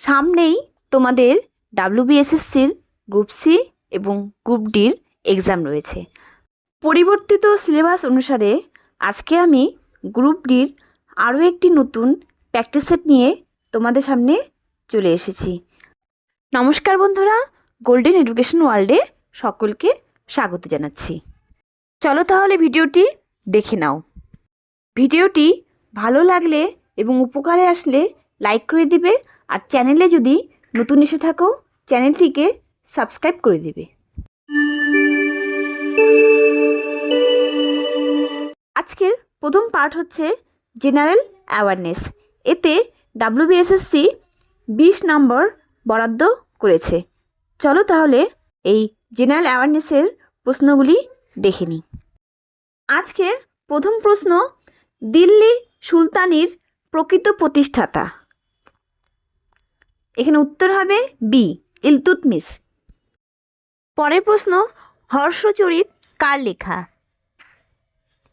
সামনেই তোমাদের ডাব্লিউবিএসএসসির গ্রুপ সি এবং গ্রুপ ডির এক্সাম রয়েছে। পরিবর্তিত সিলেবাস অনুসারে আজকে আমি গ্রুপ ডির আরও একটি নতুন প্র্যাকটিস সেট নিয়ে তোমাদের সামনে চলে এসেছি। নমস্কার বন্ধুরা গোল্ডেন এডুকেশন ওয়ার্ল্ডে সকলকে স্বাগত জানাচ্ছি। চলো তাহলে ভিডিওটি দেখে নাও। ভিডিওটি ভালো লাগলে এবং উপকারে আসলে লাইক করে দিবে আর চ্যানেলে যদি নতুন এসে থাকো, চ্যানেলটিকে সাবস্ক্রাইব করে দেবে। আজকের প্রথম পার্ট হচ্ছে জেনারেল অ্যাওয়ারনেস। এতে ডাব্লিউবিএসএসসি বিশ নম্বর বরাদ্দ করেছে। চলো তাহলে এই জেনারেল অ্যাওয়ারনেসের প্রশ্নগুলি দেখে নিই। আজকের প্রথম প্রশ্ন, দিল্লি সুলতানির প্রকৃত প্রতিষ্ঠাতা। এখানে উত্তর হবে বি ইলতুতমিস পরের প্রশ্ন, হর্ষচরিত কার লেখা?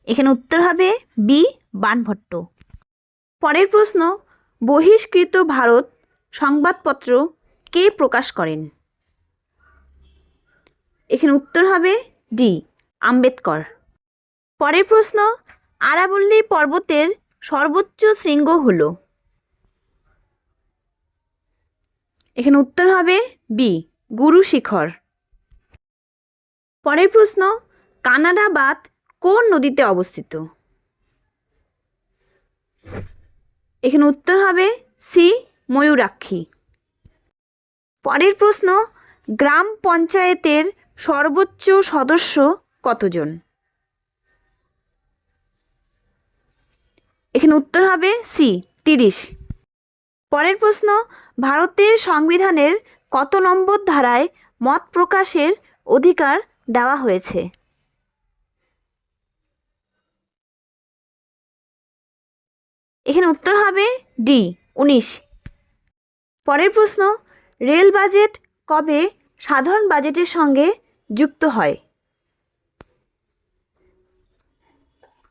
এখানে উত্তর হবে বি বানভট্ট। পরের প্রশ্ন, বহিষ্কৃত ভারত সংবাদপত্র কে প্রকাশ করেন? এখানে উত্তর হবে ডি আম্বেদকর। পরের প্রশ্ন, আরাবল্লী পর্বতের সর্বোচ্চ শৃঙ্গ হল? এখানে উত্তর হবে বি, গুরু শিখর। পরের প্রশ্ন, কানাডা বাঁধ কোন নদীতে অবস্থিত? এখানে উত্তর হবে সি, ময়ূরাক্ষী। পরের প্রশ্ন, গ্রাম পঞ্চায়েতের সর্বোচ্চ সদস্য কতজন? এখানে উত্তর হবে সি, তিরিশ। পরের প্রশ্ন, ভারতের সংবিধানের কত নম্বর ধারায় মত প্রকাশের অধিকার দেওয়া হয়েছে? এখানে উত্তর হবে ডি, উনিশ। পরের প্রশ্ন, রেল বাজেট কবে সাধারণ বাজেটের সঙ্গে যুক্ত হয়?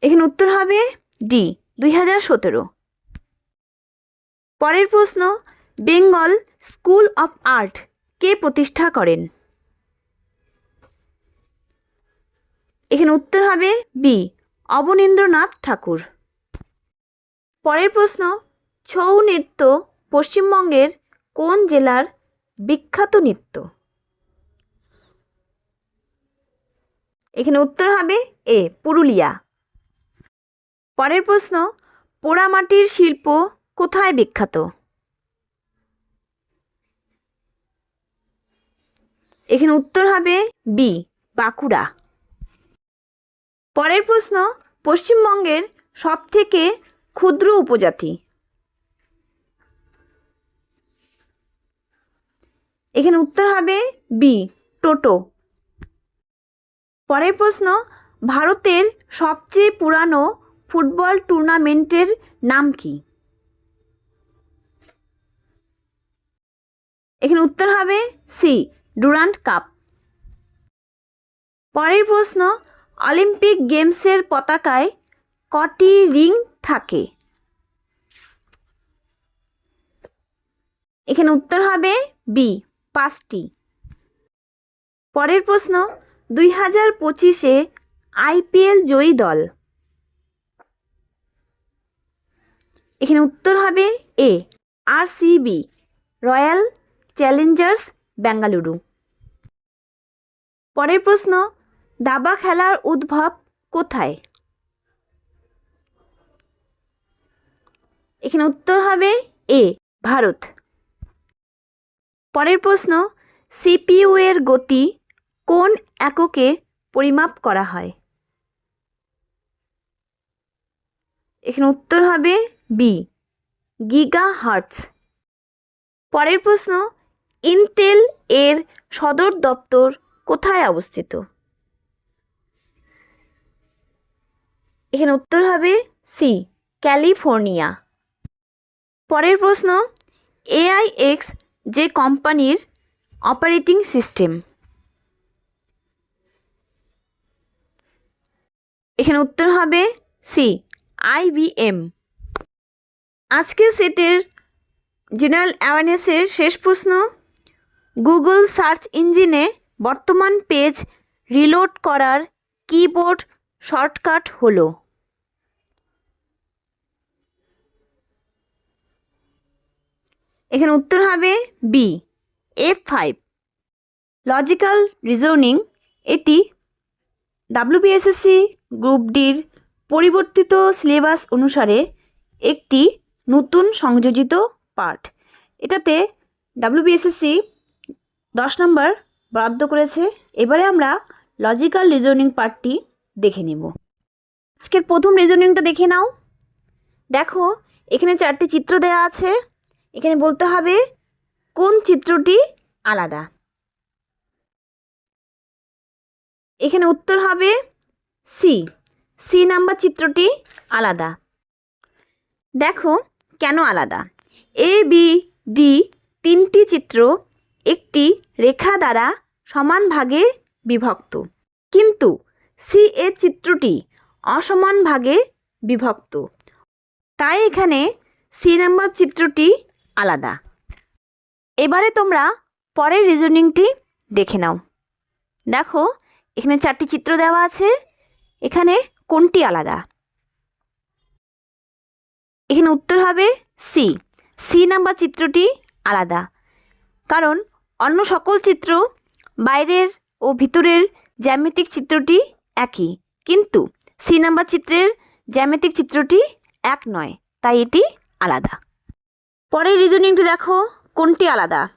এখানে উত্তর হবে ডি, দুই হাজার সতেরো। পরের প্রশ্ন, বেঙ্গল স্কুল অফ আর্ট কে প্রতিষ্ঠা করেন? এখানে উত্তর হবে বি, অবনীন্দ্রনাথ ঠাকুর। পরের প্রশ্ন, ছৌ নৃত্য পশ্চিমবঙ্গের কোন জেলার বিখ্যাত নৃত্য? এখানে উত্তর হবে এ, পুরুলিয়া। পরের প্রশ্ন, পোড়ামাটির শিল্প কোথায় বিখ্যাত? এখানে উত্তর হবে বি বাঁকুড়া। পরের প্রশ্ন, পশ্চিমবঙ্গের সবথেকে ক্ষুদ্র উপজাতি। এখানে উত্তর হবে বি টোটো। পরের প্রশ্ন, ভারতের সবচেয়ে পুরানো ফুটবল টুর্নামেন্টের নাম কি? এখানে উত্তর হবে সি, ডুরান্ট কাপ। পরের প্রশ্ন, অলিম্পিক গেমসের পতাকায় কটি রিং থাকে? এখানে উত্তর হবে বি, পাঁচটি। পরের প্রশ্ন, দুই হাজার পঁচিশে আইপিএল জয়ী দল? এখানে উত্তর হবে A, R CB royal challengers, Bengaluru. পরের প্রশ্ন, দাবা খেলার উদ্ভব কোথায়? এখানে উত্তর হবে এ, ভারত। পরের প্রশ্ন, সিপিইউ এর গতি কোন এককে পরিমাপ করা হয়? এখানে উত্তর হবে বি গিগা হার্টস পরের প্রশ্ন ইন্টেল এর সদর দপ্তর কোথায় অবস্থিত? এখানে উত্তর হবে সি ক্যালিফোর্নিয়া। পরের প্রশ্ন এআইএক্স যে কোম্পানির অপারেটিং সিস্টেম। এখানে উত্তর হবে সি আইবিএম আজকের সেটের জেনারেল অ্যাওয়ারনেসের শেষ প্রশ্ন গুগল সার্চ ইঞ্জিনে বর্তমান পেজ রিলোড করার কিবোর্ড শর্টকাট হলো। এখানে উত্তর হবে B, F five. Logical reasoning এটি ডাব্লিউবিএসএসসি গ্রুপ ডির পরিবর্তিত সিলেবাস অনুসারে একটি নতুন সংযোজিত পাঠ। এটাতে ডাব্লিউবিএসএসসি দশ নম্বর বরাদ্দ করেছে। এবারে আমরা লজিক্যাল রিজনিং পার্টটি দেখে নেব। আজকের প্রথম রিজনিংটা দেখে নাও। দেখো, এখানে চারটি চিত্র দেওয়া আছে। এখানে বলতে হবে কোন চিত্রটি আলাদা। এখানে উত্তর হবে সি সি নাম্বার চিত্রটি আলাদা। দেখো, কেন আলাদা? এ বি ডি তিনটি চিত্র একটি রেখা দ্বারা সমান ভাগে বিভক্ত। কিন্তু সি এর চিত্রটি অসমান ভাগে বিভক্ত। তাই এখানে সি নাম্বার চিত্রটি আলাদা। এবারে তোমরা পরের রিজনিংটি দেখে নাও। দেখো, এখানে চারটি চিত্র দেওয়া আছে। এখানে কোনটি আলাদা? এখানে উত্তর হবে সি। সি নাম্বার চিত্রটি আলাদা। কারণ অন্য সকল চিত্র বাইরের ও ভিতরের জ্যামিতিক চিত্রটি একই। কিন্তু সি নাম্বার চিত্রের জ্যামিতিক চিত্রটি এক নয়, তাই এটি আলাদা। পরের রিজনিংটি দেখো, কোনটি আলাদা?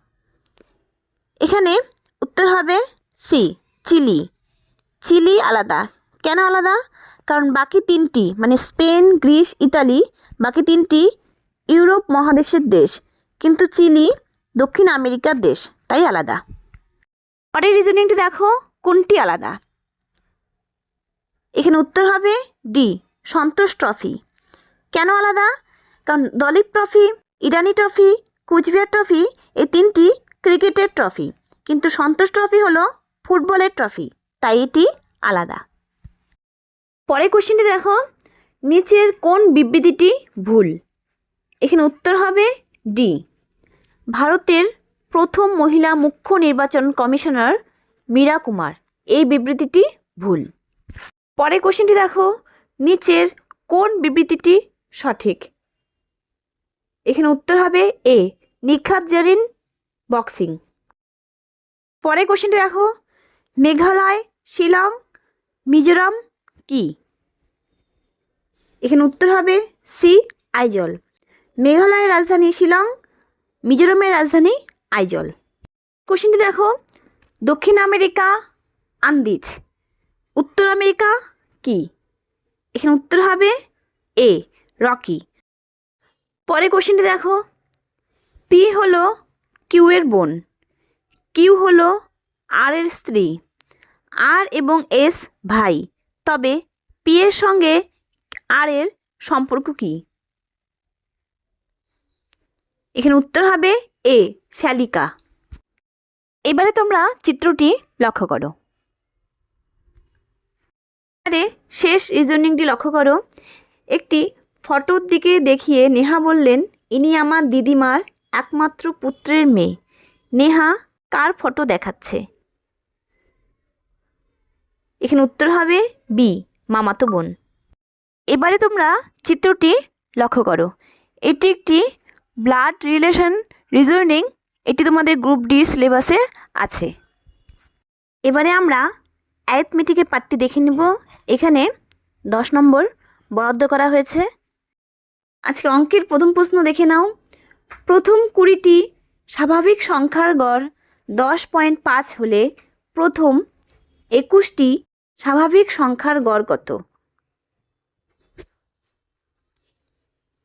এখানে উত্তর হবে সি চিলি। চিলি আলাদা। কেন আলাদা? কারণ বাকি তিনটি মানে স্পেন, গ্রিস, ইতালি, বাকি তিনটি ইউরোপ মহাদেশের দেশ। কিন্তু চিলি দক্ষিণ আমেরিকার দেশ। তাই আলাদা। পরের রিজনিংটি দেখো, কোনটি আলাদা? এখানে উত্তর হবে ডি, সন্তোষ ট্রফি কেন আলাদা? কারণ Duleep trophy Irani trophy Cooch Behar trophy এই তিনটি ক্রিকেটের ট্রফি কিন্তু সন্তোষ ট্রফি হলো ফুটবলের ট্রফি তাই এটি আলাদা। পরের কোশ্চেনটি দেখো, নিচের কোন বিবৃতিটি ভুল? এখানে উত্তর হবে ডি। ভারতের প্রথম মহিলা মুখ্য নির্বাচন কমিশনার মীরা কুমার। এই বিবৃতিটি ভুল। পরের কোশ্চেনটি দেখো। নিচের কোন বিবৃতিটি সঠিক? এখানে উত্তর হবে এ, নিখাত জারিন বক্সিং। পরের কোশ্চেনটি দেখো। মেঘালয়, শিলং, মিজোরাম কি? এখানে উত্তর হবে সি, আইজল। মেঘালয়ের রাজধানী শিলং, মিজোরামের রাজধানী আইজল কোশ্চেনটি দেখো, দক্ষিণ আমেরিকা, আন্দিজ। উত্তর আমেরিকা, কি? এখানে উত্তর হবে এ, রকি। পরে কোশ্চেনটি দেখো, পি হলো কিউ এর বোন। কিউ হলো আর এর স্ত্রী। আর এবং এস ভাই। তবে পি এর সঙ্গে আর এর সম্পর্ক কি? এখানে উত্তর হবে এ শ্যালিকা এবারে তোমরা চিত্রটি লক্ষ্য করো। এবারে শেষ রিজনিংটি লক্ষ্য করো। একটি ফটোর দিকে দেখিয়ে নেহা বললেন, ইনি আমার দিদিমার একমাত্র পুত্রের মেয়ে। নেহা, কার ফটো দেখাচ্ছে? এখানে উত্তর হবে বি, মামাতো বোন। এবারে তোমরা চিত্রটি লক্ষ্য করো। এটি একটি ব্লাড রিলেশন রিজনিং এটি তোমাদের গ্রুপ ডি সিলেবাসে আছে। এবারে আমরা অ্যাথমেটিকের পার্টটি দেখে নিব। এখানে দশ নম্বর বরাদ্দ করা হয়েছে। আজকে অঙ্কের প্রথম প্রশ্ন দেখে নাও। প্রথম কুড়িটি স্বাভাবিক সংখ্যার গড় দশ পয়েন্ট পাঁচ হলে প্রথম একুশটি স্বাভাবিক সংখ্যার গড় কত?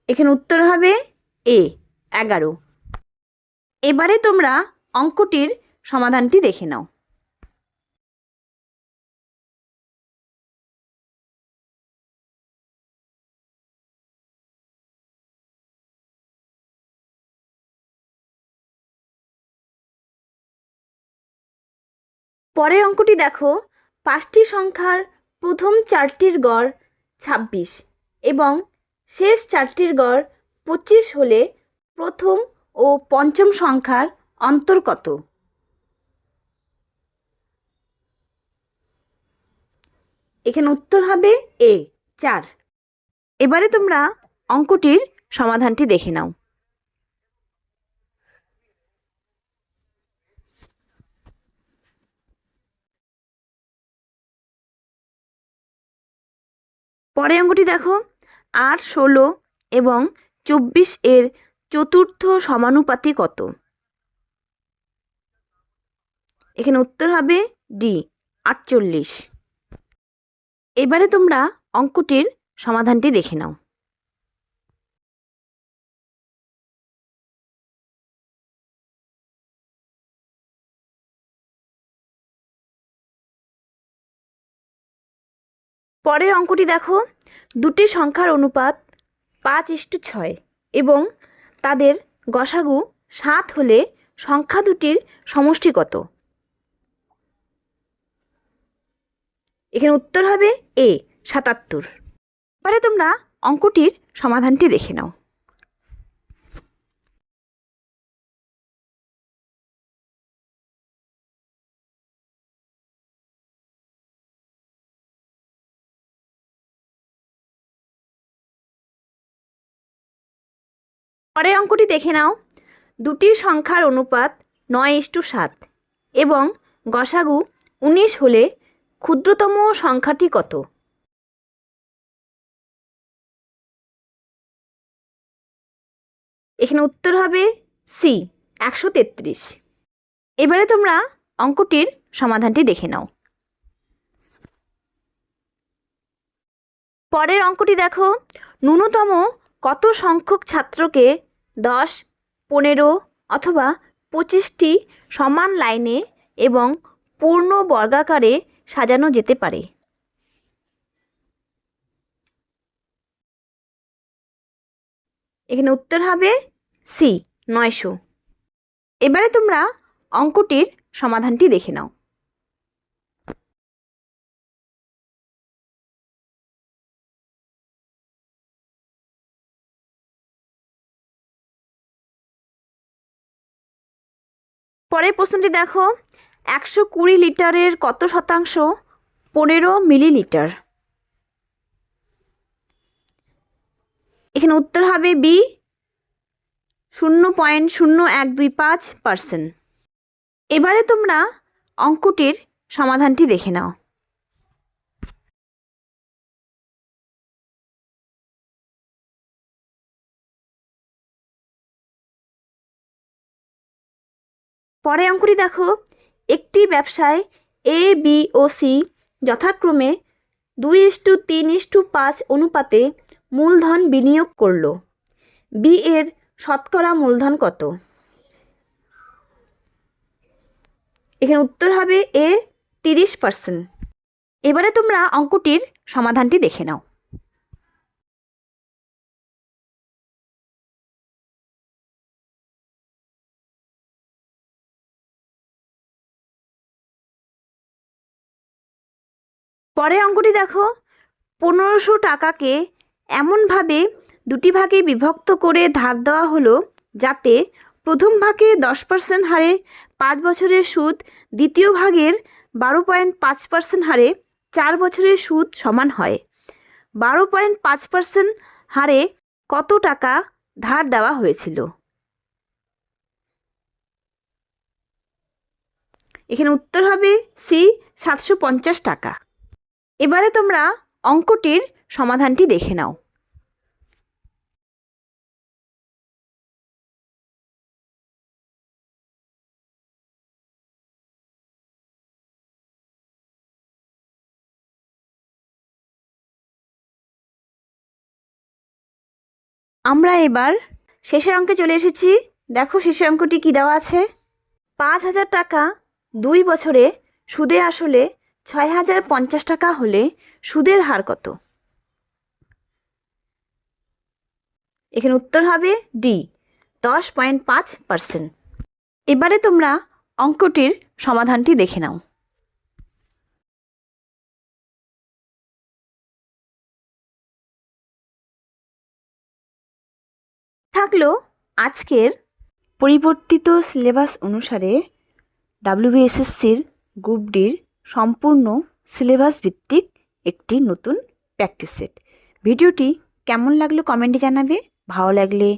এখানে উত্তর হবে এ। এগারো। এবারে তোমরা অঙ্কটির সমাধানটি দেখে নাও। পরের অঙ্কটি দেখো, পাঁচটি সংখ্যার প্রথম চারটির গড় ছাব্বিশ এবং শেষ চারটির গড় পঁচিশ হলে প্রথম ও পঞ্চম সংখ্যার অন্তর কত? এখানে উত্তর হবে এ, চার। এবারে তোমরা অঙ্কটির সমাধানটি দেখে নাও। পরে অঙ্কটি দেখো, আট, ষোলো এবং চব্বিশ এর চতুর্থ সমানুপাতি কত এখানে উত্তর হবে ডি, আটচল্লিশ। এবারে তোমরা অঙ্কটির সমাধানটি দেখে নাও। পরের অঙ্কটি দেখো। দুটি সংখ্যার অনুপাত পাঁচ ইস্টু ছয় এবং তাদের গসাগু সাত হলে সংখ্যা দুটির সমষ্টি কত এখানে উত্তর হবে এ, সাতাত্তর। এবারে তোমরা অঙ্কটির সমাধানটি দেখে নাও। পরের অঙ্কটি দেখে নাও। দুটি সংখ্যার অনুপাত নয় ইস্টু সাত এবং গসাগু উনিশ হলে ক্ষুদ্রতম সংখ্যাটি কত? এখানে উত্তর হবে সি, একশো তেত্রিশ। এবারে তোমরা অঙ্কটির সমাধানটি দেখে নাও। পরের অঙ্কটি দেখো, ন্যূনতম কত সংখ্যক ছাত্রকে দশ, পনেরো অথবা পঁচিশটি সমান লাইনে এবং পূর্ণ বর্গাকারে সাজানো যেতে পারে। এখানে উত্তর হবে সি, নয়শো। এবারে তোমরা অঙ্কটির সমাধানটি দেখে নাও। পরের প্রশ্নটি দেখো, একশো কুড়ি লিটারের কত শতাংশ? পনেরো মিলিলিটার। এখানে উত্তর হবে বি, শূন্য পয়েন্ট শূন্য এক দুই পাঁচ পার্সেন্ট। এবারে তোমরা অঙ্কটির সমাধানটি দেখে নাও। পরে অঙ্কটি দেখো, একটি ব্যবসায় এ বি ও সি যথাক্রমে দুই ইস্টু তিন ইস্টু পাঁচ অনুপাতে মূলধন বিনিয়োগ করল। বি এর শতকরা মূলধন কত? এখানে উত্তর হবে এ তিরিশ পার্সেন্ট। এবারে তোমরা অঙ্কটির সমাধানটি দেখে নাও। পরের অঙ্কটি দেখো। পনেরোশো টাকাকে এমনভাবে দুটি ভাগে বিভক্ত করে ধার দেওয়া হলো যাতে প্রথম ভাগে দশ পার্সেন্ট হারে, পাঁচ বছরের সুদ, দ্বিতীয় ভাগের বারো পয়েন্ট পাঁচ পার্সেন্ট হারে, চার বছরের সুদ সমান হয়। বারো পয়েন্ট পাঁচ পার্সেন্ট হারে কত টাকা ধার দেওয়া হয়েছিল? এখানে উত্তর হবে সি, সাতশো পঞ্চাশ টাকা। এবারে তোমরা অঙ্কটির সমাধানটি দেখে নাও। আমরা এবার শেষের অঙ্কে চলে এসেছি। দেখো শেষের অঙ্কটি কী দেওয়া আছে? পাঁচ হাজার টাকা দুই বছরে সুদে আসলে ছয় হাজার পঞ্চাশ টাকা হলে সুদের হার কত? এখানে উত্তর হবে ডি, দশ পয়েন্ট পাঁচ পার্সেন্ট। এবারে তোমরা অঙ্কটির সমাধানটি দেখে নাও। থাকল আজকের পরিবর্তিত সিলেবাস অনুসারে ডাব্লিউবিএসএসসির গ্রুপ ডির সম্পূর্ণ সিলেবাস ভিত্তিক একটি নতুন প্র্যাকটিস সেট ভিডিওটি কেমন লাগল কমেন্টে জানাবে। ভালো লাগলে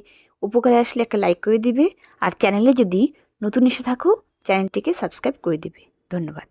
উপকারে আসলে একটা লাইক করে দিবে। আর চ্যানেলে যদি নতুন এসে থাকো চ্যানেলটিকে সাবস্ক্রাইব করে দিবে। ধন্যবাদ।